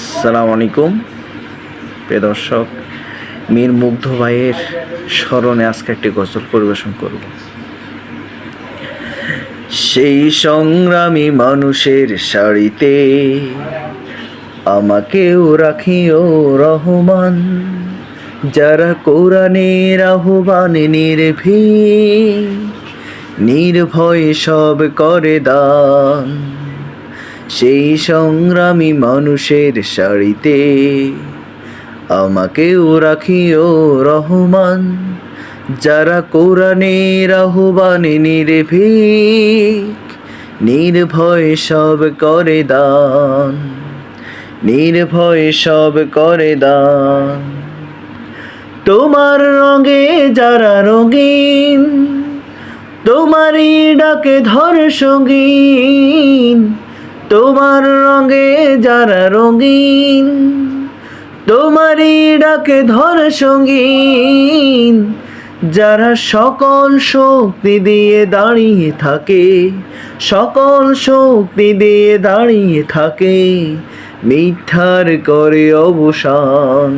আসসালামু আলাইকুম। প্রিয় দর্শক, মীর মুগ্ধ ভাইয়ের স্মরণে আজকে একটি গজল পরিবেশন করব। সেই সংগ্রামী মানুষের শাড়িতে আমাকেও রাখিও রহমান। যারা কোরআনের আহ্বানে নির্ভী নির্ভয়ে সব করে দান। সেই সংগ্রামী মানুষের শাড়িতে আমাকেও রাখিও রহমান। যারা কোরআনের আহ্বানে নির্ভীক, নির্ভয়ে সব করে দান, নির্ভয়ে সব করে দান। তোমার রঙে যারা রঙিন, তোমারই ডাকে ধর সঙ্গীন। তোমার রঙে যারা রঙিন, তোমারই ডাকে ধর সঙ্গীন। যারা সকল শক্তি দিয়ে দাঁড়িয়ে থাকে, সকল শক্তি দিয়ে দাঁড়িয়ে থাকে, মিথ্যার করে অবসান,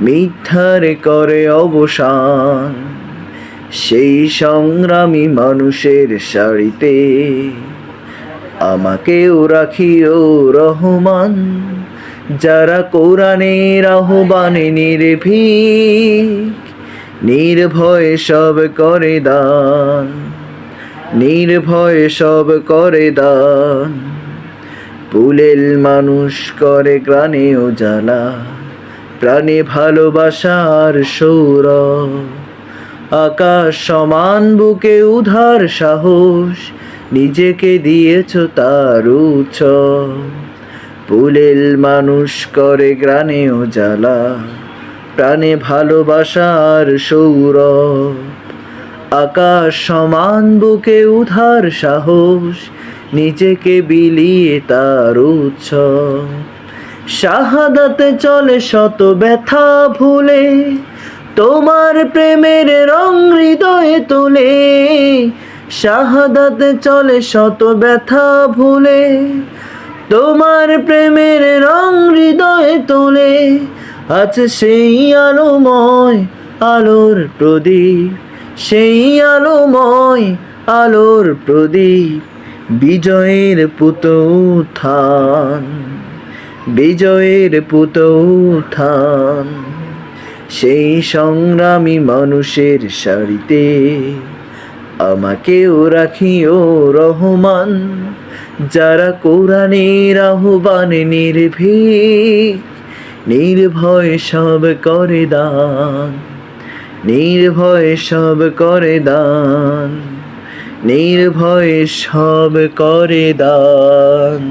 মিথ্যার করে অবসান। সেই সংগ্রামী মানুষের শাড়িতে আমাকেও রাখিও রহমান। যারা কোরআনের আহ্বানে নির্ভীক, নির্ভয়ে সব করে দান। নির্ভয়ে সব করে দান। পুলেল মানুষ করে গ্রানে ও জ্বালা, প্রাণে ভালোবাসার সৌর আকাশ সমান বুকে উধার সাহস নিজেকে দিয়েছ তার উচ্চ পুলেল মানুষ করে গ্রানে ও জ্বালা, প্রাণে ভালোবাসার সৌর আকাশ সমান বুকে উধার সাহস, নিজেকে বিলিয়ে তার উচ্ছ শাহাদাতে চলে শত ব্যথা ভুলে, তোমার প্রেমের রং হৃদয়ে তোলে। শাহাদাতে চলে শত ব্যথা ভুলে, তোমার প্রেমের রং হৃদয়ে তোলে, আছে সেই আলোময় আলোর প্রদীপ, সেই আলোময় আলোর প্রদীপ, বিজয়ের পুত উত্থান, বিজয়ের পুত উত্থান, সেই সংগ্রামী মানুষের শাড়িতে আমাকেও রাখিও রহমান, যারা কোরআনের আহ্বান নির্ভীক, নির্ভয় সব করে দান, নির্ভয় সব করে দান, নির্ভয় সব করে দান।